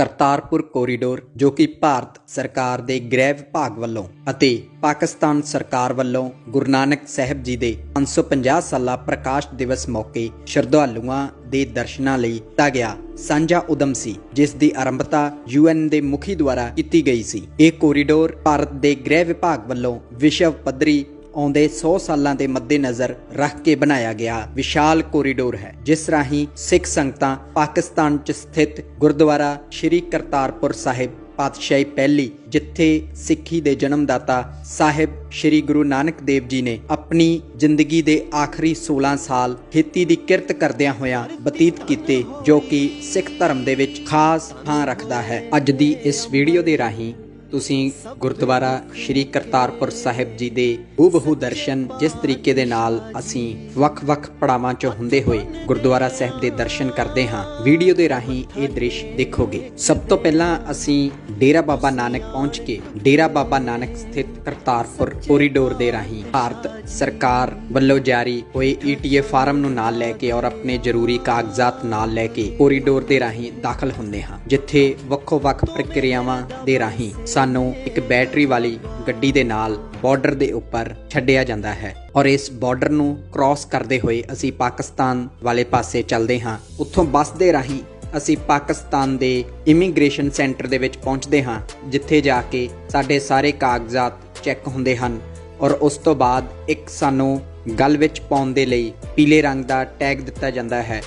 Kartarpur corridor, ਜੋ ਕਿ ਭਾਰਤ ਸਰਕਾਰ ਦੇ ਗ੍ਰਹਿ ਵਿਭਾਗ ਵੱਲੋਂ ਅਤੇ ਪਾਕਿਸਤਾਨ ਸਰਕਾਰ ਵੱਲੋਂ ਗੁਰੂ ਨਾਨਕ ਸਾਹਿਬ ਜੀ ਦੇ 550 ਸਾਲਾ ਪ੍ਰਕਾਸ਼ ਦਿਵਸ ਮੌਕੇ ਸ਼ਰਧਾਲੂਆਂ ਦੇ ਦਰਸ਼ਨਾਂ ਲਈ ਕੀਤਾ ਗਿਆ ਸਾਂਝਾ ਉਦਮ ਸੀ, ਜਿਸ ਦੀ ਆਰੰਭਤਾ ਯੂਐਨ ਦੇ ਮੁਖੀ ਦੁਆਰਾ ਕੀਤੀ ਗਈ ਸੀ। ਇਹ ਕੋਰੀਡੋਰ ਭਾਰਤ ਦੇ ਗ੍ਰਹਿ ਵਿਭਾਗ ਵੱਲੋਂ ਵਿਸ਼ਵ ਪੱਧਰੀ ਆਉਂਦੇ 100 ਸਾਲਾਂ ਦੇ ਮੱਦੇਨਜ਼ਰ ਰੱਖ ਕੇ ਬਣਾਇਆ ਗਿਆ ਵਿਸ਼ਾਲ ਕੋਰੀਡੋਰ ਹੈ, ਜਿਸ ਰਾਹੀਂ ਸਿੱਖ ਸੰਗਤਾਂ ਪਾਕਿਸਤਾਨ 'ਚ ਸਥਿਤ ਗੁਰਦੁਆਰਾ ਸ਼੍ਰੀ ਕਰਤਾਰਪੁਰ ਸਾਹਿਬ ਪਾਤਸ਼ਾਹੀ ਪਹਿਲੀ, ਜਿੱਥੇ ਸਿੱਖੀ ਦੇ ਜਨਮਦਾਤਾ ਸਾਹਿਬ ਸ਼੍ਰੀ ਗੁਰੂ ਨਾਨਕ ਦੇਵ ਜੀ ਨੇ ਆਪਣੀ ਜ਼ਿੰਦਗੀ ਦੇ ਆਖਰੀ 16 ਸਾਲ ਖੇਤੀ ਦੀ ਕਿਰਤ ਕਰਦਿਆਂ ਹੋਇਆਂ ਬਤੀਤ ਕੀਤੇ, ਜੋ ਕਿ ਸਿੱਖ ਧਰਮ ਦੇ ਵਿੱਚ ਖਾਸ ਥਾਂ ਰੱਖਦਾ ਹੈ। ਅੱਜ ਦੀ ਇਸ ਵੀਡੀਓ ਦੇ ਰਾਹੀਂ ਤੁਸੀਂ ਗੁਰਦੁਆਰਾ ਸ਼੍ਰੀ ਕਰਤਾਰਪੁਰ ਸਾਹਿਬ ਜੀ ਦੇ ਹੂਬਹੂ ਦਰਸ਼ਨ ਜਿਸ ਤਰੀਕੇ ਦੇ ਨਾਲ ਅਸੀਂ ਵੱਖ-ਵੱਖ ਪੜਾਵਾਂ 'ਚ ਹੁੰਦੇ ਹੋਏ ਗੁਰਦੁਆਰਾ ਸਾਹਿਬ ਦੇ ਦਰਸ਼ਨ ਕਰਦੇ ਹਾਂ। ਵੀਡੀਓ ਦੇ ਰਾਹੀਂ ਇਹ ਦ੍ਰਿਸ਼ ਦੇਖੋਗੇ। ਸਭ ਤੋਂ ਪਹਿਲਾਂ ਅਸੀਂ ਡੇਰਾ ਬਾਬਾ ਨਾਨਕ ਪਹੁੰਚ ਕੇ ਡੇਰਾ ਬਾਬਾ ਨਾਨਕ ਸਥਿਤ ਕਰਤਾਰਪੁਰ ਕੋਰੀਡੋਰ ਦੇ ਰਾਹੀਂ ਭਾਰਤ ਸਰਕਾਰ ਵੱਲੋਂ ਜਾਰੀ ਹੋਏ ਈਟੀਏ ਫਾਰਮ ਨੂੰ ਨਾਲ ਲੈ ਕੇ ਔਰ ਆਪਣੇ ਜ਼ਰੂਰੀ ਕਾਗਜ਼ਾਤ ਨਾਲ ਲੈ ਕੇ ਕੋਰੀਡੋਰ ਦੇ ਰਾਹੀਂ ਦਾਖਲ ਹੁੰਦੇ ਹਾਂ, ਜਿੱਥੇ ਵੱਖੋ-ਵੱਖ ਪ੍ਰਕਿਰਿਆਵਾਂ ਦੇ ਰਾਹੀਂ ਸਾਨੂੰ ਇੱਕ ਬੈਟਰੀ ਵਾਲੀ ਗੱਡੀ ਦੇ ਨਾਲ ਬਾਰਡਰ ਦੇ ਉੱਪਰ ਛੱਡਿਆ ਜਾਂਦਾ ਹੈ ਔਰ ਇਸ ਬਾਰਡਰ ਨੂੰ ਕ੍ਰਾਸ ਕਰਦੇ ਹੋਏ ਅਸੀਂ ਪਾਕਿਸਤਾਨ ਵਾਲੇ ਪਾਸੇ ਚੱਲਦੇ ਹਾਂ, ਉੱਥੋਂ ਬੱਸ ਦੇ ਰਾਹੀਂ ਅਸੀਂ ਪਾਕਿਸਤਾਨ ਦੇ ਇਮੀਗ੍ਰੇਸ਼ਨ ਸੈਂਟਰ ਦੇ ਵਿੱਚ ਪਹੁੰਚਦੇ ਹਾਂ, ਜਿੱਥੇ ਜਾ ਕੇ ਸਾਡੇ ਸਾਰੇ ਕਾਗਜ਼ਾਤ ਚੈੱਕ ਹੁੰਦੇ ਹਨ ਔਰ ਉਸ ਤੋਂ ਬਾਅਦ ਇੱਕ ਸਾਨੂੰ ਗਲ ਵਿੱਚ ਪਾਉਣ ਦੇ ਲਈ ਪੀਲੇ ਰੰਗ ਦਾ ਟੈਗ ਦਿੱਤਾ ਜਾਂਦਾ ਹੈ,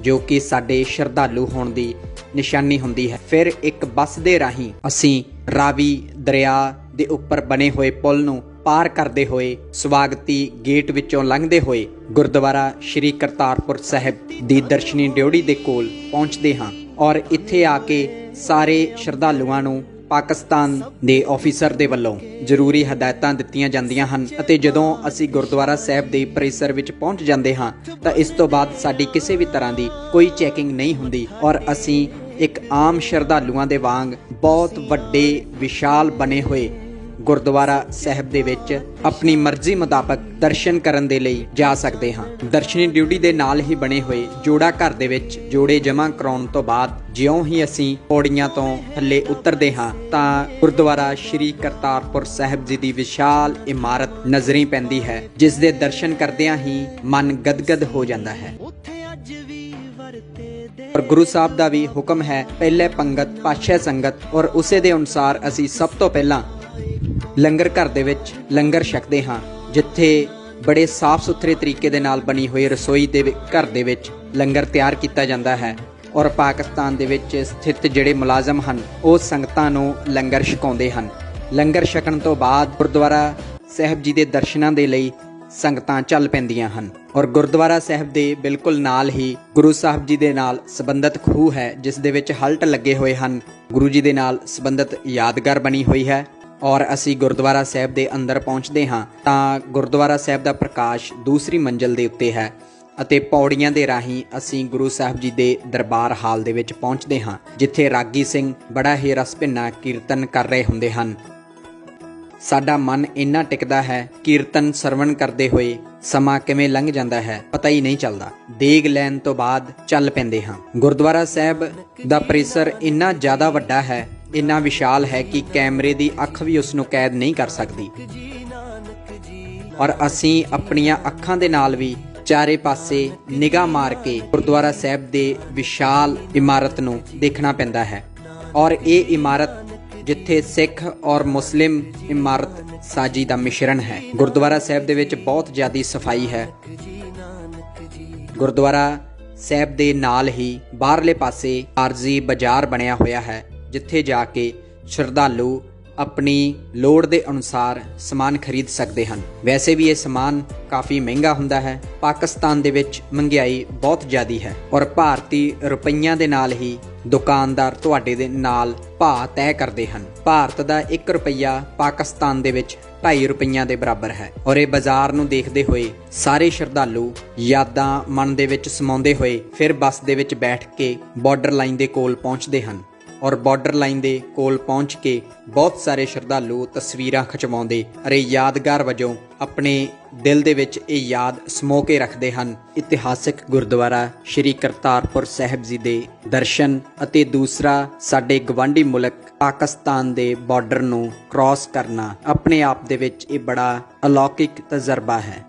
ਜੋ ਕਿ ਸਾਡੇ ਸ਼ਰਧਾਲੂ ਹੋਣ ਦੀ ਨਿਸ਼ਾਨੀ ਹੁੰਦੀ ਹੈ। ਫਿਰ ਇੱਕ ਬੱਸ ਦੇ ਰਾਹੀਂ ਅਸੀਂ ਰਾਵੀ ਦਰਿਆ ਦੇ ਉੱਪਰ ਬਣੇ ਹੋਏ ਪੁਲ ਨੂੰ ਪਾਰ ਕਰਦੇ ਹੋਏ ਸਵਾਗਤੀ ਗੇਟ ਵਿੱਚੋਂ ਲੰਘਦੇ ਹੋਏ ਗੁਰਦੁਆਰਾ ਸ਼੍ਰੀ ਕਰਤਾਰਪੁਰ ਸਾਹਿਬ ਦੀ ਦਰਸ਼ਨੀ ਡਿਉੜੀ ਦੇ ਕੋਲ ਪਹੁੰਚਦੇ ਹਾਂ ਔਰ ਇੱਥੇ ਆ ਕੇ ਸਾਰੇ ਸ਼ਰਧਾਲੂਆਂ ਨੂੰ ਪਾਕਿਸਤਾਨ ਦੇ ਆਫੀਸਰ ਦੇ ਵੱਲੋਂ ਜ਼ਰੂਰੀ ਹਦਾਇਤਾਂ ਦਿੱਤੀਆਂ ਜਾਂਦੀਆਂ ਹਨ ਅਤੇ ਜਦੋਂ ਅਸੀਂ ਗੁਰਦੁਆਰਾ ਸਾਹਿਬ ਦੇ ਪਰਿਸਰ ਵਿੱਚ ਪਹੁੰਚ ਜਾਂਦੇ ਹਾਂ ਤਾਂ ਇਸ ਤੋਂ ਬਾਅਦ ਸਾਡੀ ਕਿਸੇ ਵੀ ਤਰ੍ਹਾਂ ਦੀ ਕੋਈ ਚੈਕਿੰਗ ਨਹੀਂ ਹੁੰਦੀ ਔਰ ਅਸੀਂ ਇੱਕ ਆਮ ਸ਼ਰਧਾਲੂਆਂ ਦੇ ਵਾਂਗ ਬਹੁਤ ਵੱਡੇ ਵਿਸ਼ਾਲ ਬਣੇ ਹੋਏ ਗੁਰਦੁਆਰਾ ਸਾਹਿਬ ਦੇ ਵਿੱਚ ਆਪਣੀ ਮਰਜ਼ੀ ਮੁਤਾਬਕ ਦਰਸ਼ਨ ਕਰਨ ਦੇ ਲਈ ਜਾ ਸਕਦੇ ਹਾਂ। ਦਰਸ਼ਨੀ ਡਿਊਟੀ ਦੇ ਨਾਲ ਹੀ ਬਣੇ ਹੋਏ ਜੋੜਾ ਘਰ ਦੇ ਵਿੱਚ ਜੋੜੇ ਜਮ੍ਹਾਂ ਕਰਾਉਣ ਤੋਂ ਬਾਅਦ ਜਿਉਂ ਹੀ ਅਸੀਂ ਪੌੜੀਆਂ ਤੋਂ ਥੱਲੇ ਉਤਰਦੇ ਹਾਂ, ਤਾਂ ਗੁਰਦੁਆਰਾ ਸ਼੍ਰੀ ਕਰਤਾਰਪੁਰ ਸਾਹਿਬ ਜੀ ਦੀ ਵਿਸ਼ਾਲ ਇਮਾਰਤ ਨਜ਼ਰੀ ਪੈਂਦੀ ਹੈ, ਜਿਸ ਦੇ ਦਰਸ਼ਨ ਕਰਦਿਆਂ ਹੀ ਮਨ ਗਦਗਦ ਹੋ ਜਾਂਦਾ ਹੈ। ਔਰ ਗੁਰੂ ਸਾਹਿਬ ਦਾ ਵੀ ਹੁਕਮ ਹੈ, ਪਹਿਲੇ ਪੰਗਤ ਪਾਛੇ ਸੰਗਤ ਔਰ ਉਸੇ ਦੇ ਅਨੁਸਾਰ ਅਸੀਂ ਸਭ ਤੋਂ ਪਹਿਲਾਂ ਲੰਗਰ ਘਰ ਦੇ ਵਿੱਚ ਲੰਗਰ ਛਕਦੇ ਹਾਂ, ਜਿੱਥੇ ਬੜੇ ਸਾਫ਼ ਸੁਥਰੇ ਤਰੀਕੇ ਦੇ ਨਾਲ ਬਣੀ ਹੋਈ ਰਸੋਈ ਦੇ ਘਰ ਦੇ ਵਿੱਚ ਲੰਗਰ ਤਿਆਰ ਕੀਤਾ ਜਾਂਦਾ ਹੈ ਔਰ ਪਾਕਿਸਤਾਨ ਦੇ ਵਿੱਚ ਸਥਿਤ ਜਿਹੜੇ ਮੁਲਾਜ਼ਮ ਹਨ, ਉਹ ਸੰਗਤਾਂ ਨੂੰ ਲੰਗਰ ਛਕਾਉਂਦੇ ਹਨ। ਲੰਗਰ ਛਕਣ ਤੋਂ ਬਾਅਦ ਗੁਰਦੁਆਰਾ ਸਾਹਿਬ ਜੀ ਦੇ ਦਰਸ਼ਨਾਂ ਦੇ ਲਈ ਸੰਗਤਾਂ ਚੱਲ ਪੈਂਦੀਆਂ ਹਨ ਔਰ ਗੁਰਦੁਆਰਾ ਸਾਹਿਬ ਦੇ ਬਿਲਕੁਲ ਨਾਲ ਹੀ ਗੁਰੂ ਸਾਹਿਬ ਜੀ ਦੇ ਨਾਲ ਸੰਬੰਧਿਤ ਖੂਹ ਹੈ, ਜਿਸ ਦੇ ਵਿੱਚ ਹਲਟ ਲੱਗੇ ਹੋਏ ਹਨ। ਗੁਰੂ ਜੀ ਦੇ ਨਾਲ ਸੰਬੰਧਿਤ ਯਾਦਗਾਰ ਬਣੀ ਹੋਈ ਹੈ। ਔਰ ਅਸੀਂ ਗੁਰਦੁਆਰਾ ਸਾਹਿਬ ਦੇ ਅੰਦਰ ਪਹੁੰਚਦੇ ਹਾਂ, ਤਾਂ ਗੁਰਦੁਆਰਾ ਸਾਹਿਬ ਦਾ ਪ੍ਰਕਾਸ਼ ਦੂਸਰੀ ਮੰਜ਼ਲ ਦੇ ਉੱਤੇ ਹੈ ਅਤੇ ਪੌੜੀਆਂ ਦੇ ਰਾਹੀਂ ਅਸੀਂ ਗੁਰੂ ਸਾਹਿਬ ਜੀ ਦੇ ਦਰਬਾਰ ਹਾਲ ਦੇ ਵਿੱਚ ਪਹੁੰਚਦੇ ਹਾਂ, ਜਿੱਥੇ ਰਾਗੀ ਸਿੰਘ ਬੜਾ ਹੀ ਰਸ ਭਿੰਨਾ ਕੀਰਤਨ ਕਰ ਰਹੇ ਹੁੰਦੇ ਹਨ। ਸਾਡਾ ਮਨ ਇੰਨਾ ਟਿਕਦਾ ਹੈ, ਕੀਰਤਨ ਸਰਵਣ ਕਰਦੇ ਹੋਏ ਸਮਾਂ ਕਿਵੇਂ ਲੰਘ ਜਾਂਦਾ ਹੈ, ਪਤਾ ਹੀ ਨਹੀਂ ਚੱਲਦਾ। ਦੇਗ ਲੈਣ ਤੋਂ ਬਾਅਦ ਚੱਲ ਪੈਂਦੇ ਹਾਂ। ਗੁਰਦੁਆਰਾ ਸਾਹਿਬ ਦਾ ਪਰਿਸਰ ਇੰਨਾ ਜ਼ਿਆਦਾ ਵੱਡਾ ਹੈ ਇੰਨਾ ਵਿਸ਼ਾਲ ਹੈ ਕਿ ਕੈਮਰੇ ਦੀ ਅੱਖ ਵੀ ਉਸ ਨੂੰ ਕੈਦ ਨਹੀਂ ਕਰ ਸਕਦੀ। ਔਰ ਅਸੀਂ ਆਪਣੀਆਂ ਅੱਖਾਂ ਦੇ ਨਾਲ ਵੀ ਚਾਰੇ ਪਾਸੇ ਨਿਗਾਹ ਮਾਰ ਕੇ ਗੁਰਦੁਆਰਾ ਸਾਹਿਬ ਦੇ ਵਿਸ਼ਾਲ ਇਮਾਰਤ ਨੂੰ ਦੇਖਣਾ ਪੈਂਦਾ ਹੈ। ਔਰ ਇਹ ਇਮਾਰਤ ਜਿੱਥੇ ਸਿੱਖ ਔਰ ਮੁਸਲਿਮ ਇਮਾਰਤ ਸਾਜੀ ਦਾ ਮਿਸ਼ਰਣ ਹੈ। ਗੁਰਦੁਆਰਾ ਸਾਹਿਬ ਦੇ ਵਿੱਚ ਬਹੁਤ ਜ਼ਿਆਦੀ ਸਫ਼ਾਈ ਹੈ। ਗੁਰਦੁਆਰਾ ਸਾਹਿਬ ਦੇ ਨਾਲ ਹੀ ਬਾਹਰਲੇ ਪਾਸੇ ਆਰਜ਼ੀ ਬਾਜ਼ਾਰ ਬਣਿਆ ਹੋਇਆ ਹੈ। ਜਿੱਥੇ ਜਾ ਕੇ ਸ਼ਰਧਾਲੂ ਆਪਣੀ ਲੋੜ ਦੇ ਅਨੁਸਾਰ ਸਮਾਨ ਖਰੀਦ ਸਕਦੇ ਹਨ। ਵੈਸੇ ਵੀ ਇਹ ਸਮਾਨ ਕਾਫੀ ਮਹਿੰਗਾ ਹੁੰਦਾ ਹੈ। ਪਾਕਿਸਤਾਨ ਦੇ ਵਿੱਚ ਮਹਿੰਗਾਈ ਬਹੁਤ ਜ਼ਿਆਦੀ ਹੈ ਔਰ ਭਾਰਤੀ ਰੁਪਈਆਂ ਦੇ ਨਾਲ ਹੀ ਦੁਕਾਨਦਾਰ ਤੁਹਾਡੇ ਦੇ ਨਾਲ ਭਾਅ ਤੈਅ ਕਰਦੇ ਹਨ। ਭਾਰਤ ਦਾ 1 ਰੁਪਈਆ ਪਾਕਿਸਤਾਨ ਦੇ ਵਿੱਚ 2.5 ਰੁਪਈਆਂ ਦੇ ਬਰਾਬਰ ਹੈ ਔਰ ਇਹ ਬਾਜ਼ਾਰ ਨੂੰ ਦੇਖਦੇ ਹੋਏ ਸਾਰੇ ਸ਼ਰਧਾਲੂ ਯਾਦਾਂ ਮਨ ਦੇ ਵਿੱਚ ਸਮਾਉਂਦੇ ਹੋਏ ਫਿਰ ਬੱਸ ਦੇ ਵਿੱਚ ਬੈਠ ਕੇ ਬਾਰਡਰ ਲਾਈਨ ਦੇ ਕੋਲ ਪਹੁੰਚਦੇ ਹਨ। ਔਰ ਬਾਰਡਰ ਲਾਈਨ ਦੇ ਕੋਲ ਪਹੁੰਚ ਕੇ ਬਹੁਤ ਸਾਰੇ ਸ਼ਰਧਾਲੂ ਤਸਵੀਰਾਂ ਖਿਚਵਾਉਂਦੇ ਅਤੇ ਯਾਦਗਾਰ ਵਜੋਂ ਆਪਣੇ ਦਿਲ ਦੇ ਵਿੱਚ ਇਹ ਯਾਦ ਸਮੋ ਕੇ ਰੱਖਦੇ ਹਨ। ਇਤਿਹਾਸਕ ਗੁਰਦੁਆਰਾ ਸ੍ਰੀ ਕਰਤਾਰਪੁਰ ਸਾਹਿਬ ਜੀ ਦੇ ਦਰਸ਼ਨ ਅਤੇ ਦੂਸਰਾ ਸਾਡੇ ਗਵਾਂਢੀ ਮੁਲਕ ਪਾਕਿਸਤਾਨ ਦੇ ਬਾਰਡਰ ਨੂੰ ਕ੍ਰਾਸ ਕਰਨਾ ਆਪਣੇ ਆਪ ਦੇ ਵਿੱਚ ਇਹ ਬੜਾ ਅਲੌਕਿਕ ਤਜਰਬਾ ਹੈ।